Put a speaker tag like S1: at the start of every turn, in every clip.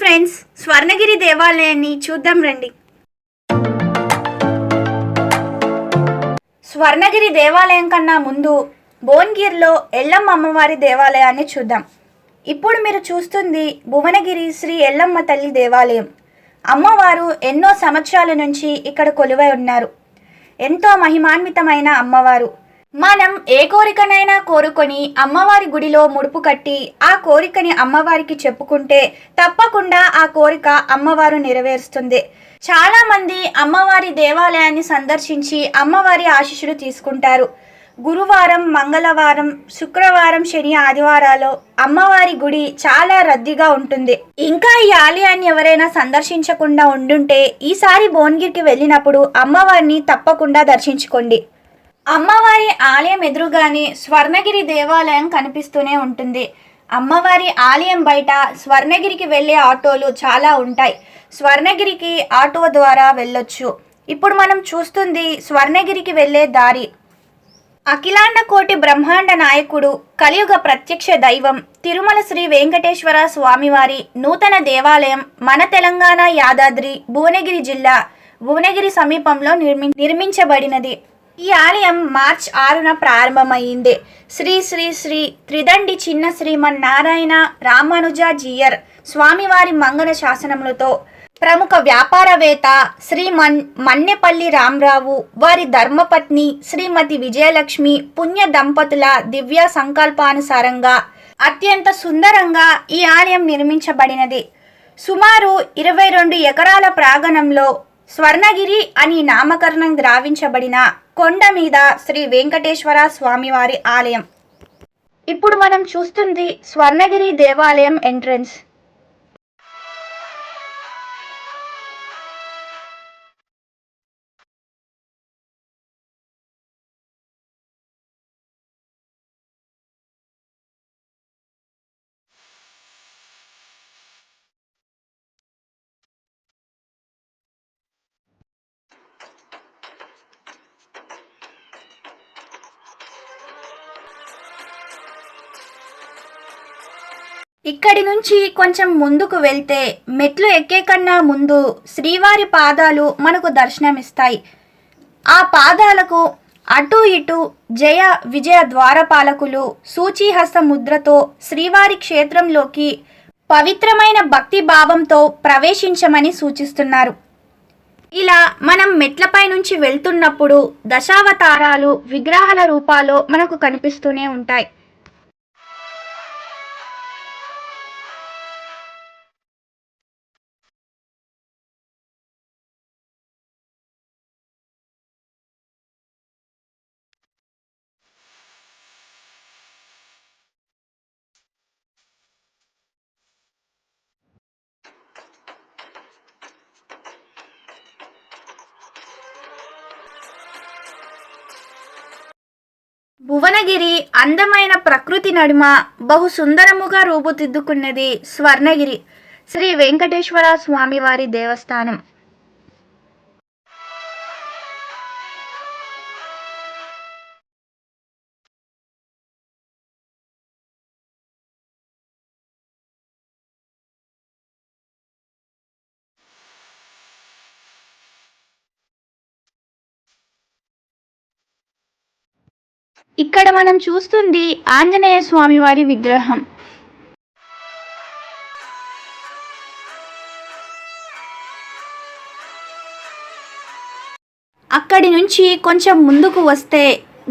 S1: Friends Swarnagiri దేవాలయాన్ని చూద్దాం రండి. స్వర్ణగిరి దేవాలయం కన్నా ముందు భువనగిరిలో ఎల్లమ్మ అమ్మవారి దేవాలయాన్ని చూద్దాం. ఇప్పుడు మీరు చూస్తుంది భువనగిరి శ్రీ ఎల్లమ్మ తల్లి దేవాలయం. అమ్మవారు ఎన్నో సంవత్సరాల నుంచి ఇక్కడ కొలువై ఉన్నారు. ఎంతో మహిమాన్వితమైన అమ్మవారు. మనం ఏ కోరికనైనా కోరుకొని అమ్మవారి గుడిలో ముడుపు కట్టి ఆ కోరికని అమ్మవారికి చెప్పుకుంటే తప్పకుండా ఆ కోరిక అమ్మవారు నెరవేరుస్తుంది. చాలా మంది అమ్మవారి దేవాలయాన్ని సందర్శించి అమ్మవారి ఆశీస్సులు తీసుకుంటారు. గురువారం మంగళవారం శుక్రవారం శని ఆదివారాలు అమ్మవారి గుడి చాలా రద్దీగా ఉంటుంది. ఇంకా ఈ ఆలయాన్ని ఎవరైనా సందర్శించకుండా ఉండుంటే ఈసారి భువనగిరికి వెళ్ళినప్పుడు అమ్మవారిని తప్పకుండా దర్శించుకోండి. అమ్మవారి ఆలయం ఎదురుగానే స్వర్ణగిరి దేవాలయం కనిపిస్తూనే ఉంటుంది. అమ్మవారి ఆలయం బయట స్వర్ణగిరికి వెళ్ళే ఆటోలు చాలా ఉంటాయి. స్వర్ణగిరికి ఆటో ద్వారా వెళ్ళొచ్చు. ఇప్పుడు మనం చూస్తుంది స్వర్ణగిరికి వెళ్ళే దారి. అఖిలాండ కోటి బ్రహ్మాండ నాయకుడు కలియుగ ప్రత్యక్ష దైవం తిరుమల శ్రీ వెంకటేశ్వర స్వామివారి నూతన దేవాలయం మన తెలంగాణ యాదాద్రి భువనగిరి జిల్లా భువనగిరి సమీపంలో నిర్మి నిర్మించబడినది. ఈ ఆలయం మార్చ్ ఆరున ప్రారంభమైంది. శ్రీ శ్రీ శ్రీ త్రిదండి చిన్న శ్రీమన్నారాయణ రామానుజాజీయర్ స్వామివారి మంగళ శాసనములతో ప్రముఖ వ్యాపారవేత్త శ్రీ మన్ మన్నెపల్లి రామరావు వారి ధర్మపత్ని శ్రీమతి విజయలక్ష్మి పుణ్య దంపతుల దివ్య సంకల్పానుసారంగా అత్యంత సుందరంగా ఈ ఆలయం నిర్మించబడినది. సుమారు ఇరవై రెండు ఎకరాల ప్రాంగణంలో స్వర్ణగిరి అని నామకరణం గ్రావించబడిన కొండ మీద శ్రీ వెంకటేశ్వర స్వామివారి ఆలయం. ఇప్పుడు మనం చూస్తుంది స్వర్ణగిరి దేవాలయం ఎంట్రన్స్. ఇక్కడి నుంచి కొంచెం ముందుకు వెళ్తే మెట్లు ఎక్కే కన్నా ముందు శ్రీవారి పాదాలు మనకు దర్శనమిస్తాయి. ఆ పాదాలకు అటు ఇటు జయ విజయ ద్వారపాలకులు సూచీహస్త ముద్రతో శ్రీవారి క్షేత్రంలోకి పవిత్రమైన భక్తి భావంతో ప్రవేశించమని సూచిస్తున్నారు. ఇలా మనం మెట్లపై నుంచి వెళ్తున్నప్పుడు దశావతారాలు విగ్రహాల రూపాల్లో మనకు కనిపిస్తూనే ఉంటాయి. భువనగిరి అందమైన ప్రకృతి నడుమ బహు సుందరముగా రూపుదిద్దుకున్నది స్వర్ణగిరి. శ్రీ వెంకటేశ్వర స్వామివారి దేవస్థానం. ఇక్కడ మనం చూస్తుంది ఆంజనేయ స్వామివారి విగ్రహం. అక్కడి నుంచి కొంచెం ముందుకు వస్తే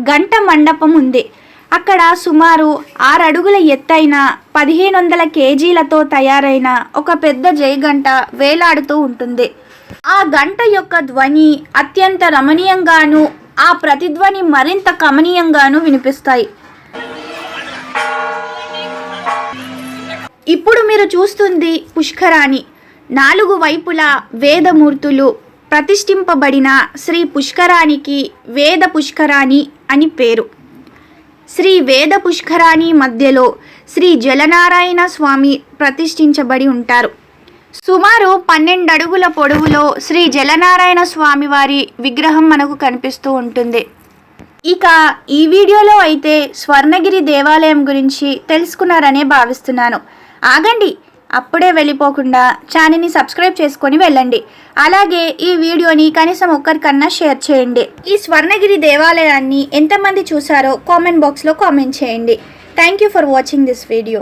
S1: గంట మండపం ఉంది. అక్కడ సుమారు ఆరు అడుగుల ఎత్తైన పదిహేను వందల కేజీలతో తయారైన ఒక పెద్ద జయగంట వేలాడుతూ ఉంటుంది. ఆ గంట యొక్క ధ్వని అత్యంత రమణీయంగాను ఆ ప్రతిధ్వని మరింత కమనీయంగాను వినిపిస్తాయి. ఇప్పుడు మీరు చూస్తుంది పుష్కరాణి. నాలుగు వైపులా వేదమూర్తులు ప్రతిష్ఠింపబడిన శ్రీ పుష్కరానికి వేద పుష్కరాణి అని పేరు. శ్రీ వేద పుష్కరాణి మధ్యలో శ్రీ జలనారాయణ స్వామి ప్రతిష్ఠించబడి ఉంటారు. సుమారు పన్నెండు అడుగుల పొడవులో శ్రీ జలనారాయణ స్వామి వారి విగ్రహం మనకు కనిపిస్తూ ఉంటుంది. ఇక ఈ వీడియోలో అయితే స్వర్ణగిరి దేవాలయం గురించి తెలుసుకున్నారనే భావిస్తున్నాను. ఆగండి అప్పుడే వెళ్ళిపోకుండా ఛానల్ని సబ్స్క్రైబ్ చేసుకొని వెళ్ళండి. అలాగే ఈ వీడియోని కనీసం ఒక్కరికన్నా షేర్ చేయండి. ఈ స్వర్ణగిరి దేవాలయాన్ని ఎంతమంది చూసారో కామెంట్ బాక్స్లో కామెంట్ చేయండి. Thank you for watching this video.